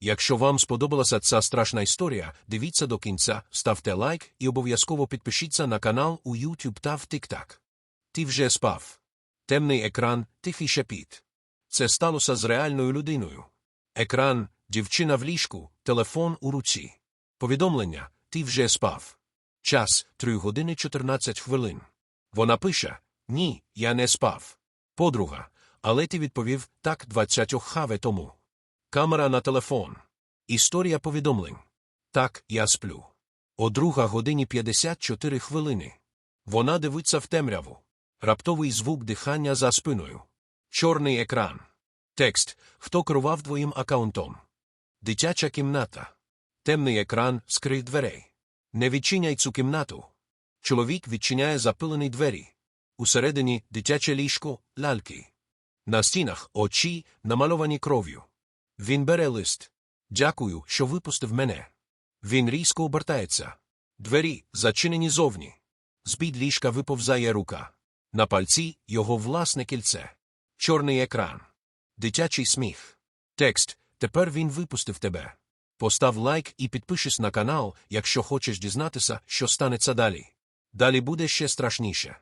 Якщо вам сподобалася ця страшна історія, дивіться до кінця, ставте лайк і обов'язково підпишіться на канал у YouTube та в TikTok. Ти вже спав. Темний екран, тихий шепіт. Це сталося з реальною людиною. Екран, дівчина в ліжку, телефон у руці. Повідомлення ти вже спав. Час 3 години 14 хвилин. Вона пише Ні, я не спав. Подруга, але ти відповів так 20 хаве тому. Камера на телефон. Історія повідомлень. Так, я сплю. О друга годині 54 хвилини. Вона дивиться в темряву. Раптовий звук дихання за спиною. Чорний екран. Текст. Хто керував твоїм акаунтом? Дитяча кімната. Темний екран скрив дверей. Не відчиняй цю кімнату. Чоловік відчиняє запилені двері. Усередині дитяче ліжко, ляльки. На стінах очі, намальовані кров'ю. Він бере лист. Дякую, що випустив мене. Він різко обертається. Двері зачинені зовні. З-під ліжка виповзає рука. На пальці його власне кільце. Чорний екран. Дитячий сміх. Текст. Тепер він випустив тебе. Постав лайк і підпишись на канал, якщо хочеш дізнатися, що станеться далі. Далі буде ще страшніше.